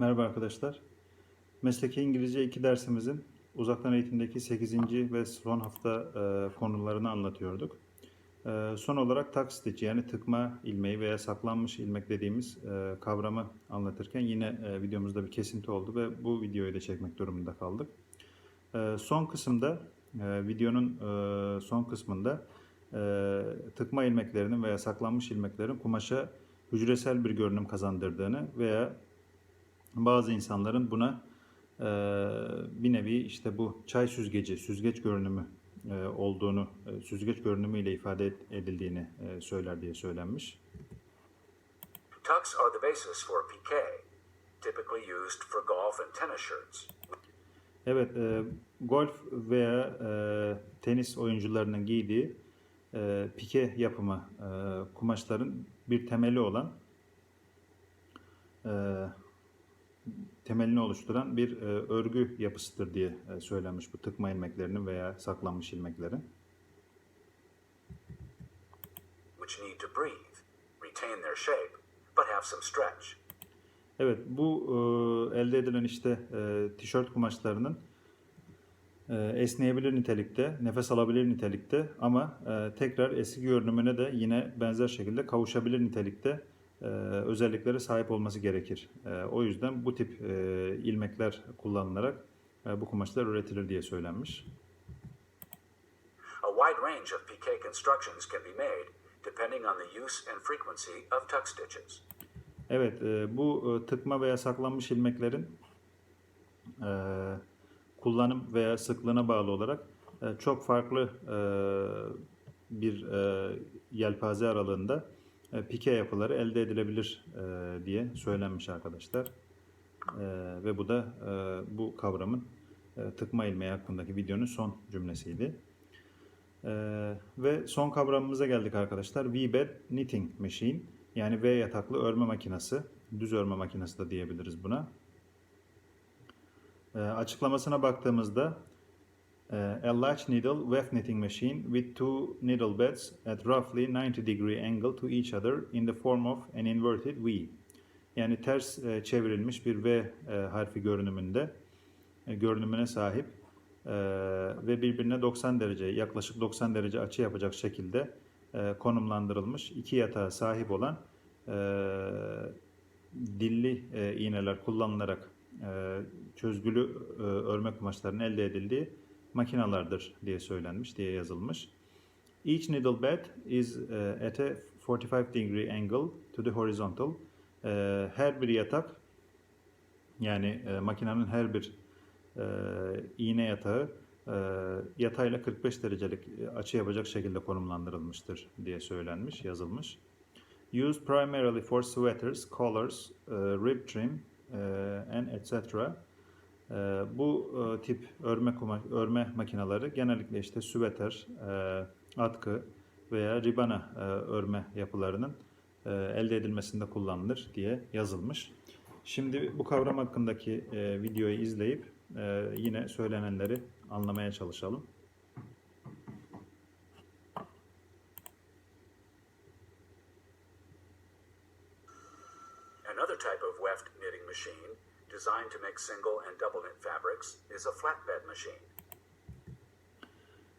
Merhaba arkadaşlar. Mesleki İngilizce 2 dersimizin uzaktan eğitimdeki 8. ve son hafta e, konularını anlatıyorduk. E, son olarak tuck stitch yani tıkma ilmeği veya saklanmış ilmek dediğimiz e, kavramı anlatırken yine e, videomuzda bir kesinti oldu ve bu videoyu da çekmek durumunda kaldık. E, son kısımda e, videonun e, son kısmında e, tıkma ilmeklerinin veya saklanmış ilmeklerin kumaşa hücresel bir görünüm kazandırdığını veya bazı insanların buna e, bir nevi işte bu çay süzgeci, süzgeç görünümü e, olduğunu, e, süzgeç görünümüyle ifade edildiğini e, söyler diye söylenmiş. Tucks are the basis for piqué, typically used for golf and tennis shirts. Evet, e, golf veya e, tenis oyuncularının giydiği e, pike yapımı e, kumaşların bir temeli olan e, temelini oluşturan bir e, örgü yapısıdır diye e, söylenmiş bu tıkma ilmeklerinin veya saklanmış ilmeklerin. which need to breathe, retain their shape, but have some stretch. Evet, bu e, elde edilen işte e, tişört kumaşlarının e, esneyebilir nitelikte, nefes alabilir nitelikte ama e, tekrar eski görünümüne de yine benzer şekilde kavuşabilir nitelikte e, özelliklere sahip olması gerekir. E, o yüzden bu tip e, ilmekler kullanılarak e, bu kumaşlar üretilir diye söylenmiş. A wide range of piqué constructions can be made depending on the use and frequency of tuck stitches. Evet, e, bu e, tıkma veya saklanmış ilmeklerin e, kullanım veya sıklığına bağlı olarak e, çok farklı e, bir e, yelpaze aralığında pike yapıları elde edilebilir e, diye söylenmiş arkadaşlar. E, ve bu da e, bu kavramın e, tıkma ilmeği hakkındaki videonun son cümlesiydi. Ve son kavramımıza geldik arkadaşlar. V-bed knitting machine yani V yataklı örme makinesi. Düz örme makinesi de diyebiliriz buna. Açıklamasına baktığımızda e, a large needle weft knitting machine with two needle beds at roughly 90 degree angle to each other in the form of an inverted V. Yani ters e, çevrilmiş bir V e, harfi görünümünde görünümüne sahip ve birbirine 90 derece yaklaşık 90 derece açı yapacak şekilde konumlandırılmış iki yatağa sahip olan dilli iğneler kullanılarak çözgülü örme kumaşlarının elde edildiği makinalardır diye söylenmiş diye yazılmış. Each needle bed is uh, at a 45 degree angle to the horizontal. E, her bir yatak yani e, makinenin her bir e, iğne yatağı e, yatayla 45 derecelik açı yapacak şekilde konumlandırılmıştır diye söylenmiş, yazılmış. Used primarily for sweaters, collars, e, rib trim e, and etc. E, bu e, tip örme kuma, örme makineleri genellikle işte süveter, e, atkı veya ribana e, örme yapılarının elde edilmesinde kullanılır diye yazılmış. Şimdi bu kavram hakkındaki videoyu izleyip yine söylenenleri anlamaya çalışalım. Another type of weft knitting machine, designed to make single and double knit fabrics, is a flatbed machine.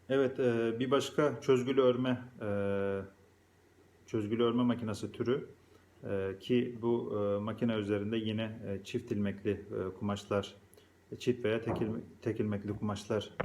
Evet, e, bir başka çözgülü örme e, çözgülü örme makinesi türü e, ki bu makine üzerinde yine çift ilmekli kumaşlar, çift veya tek ilmekli kumaşlar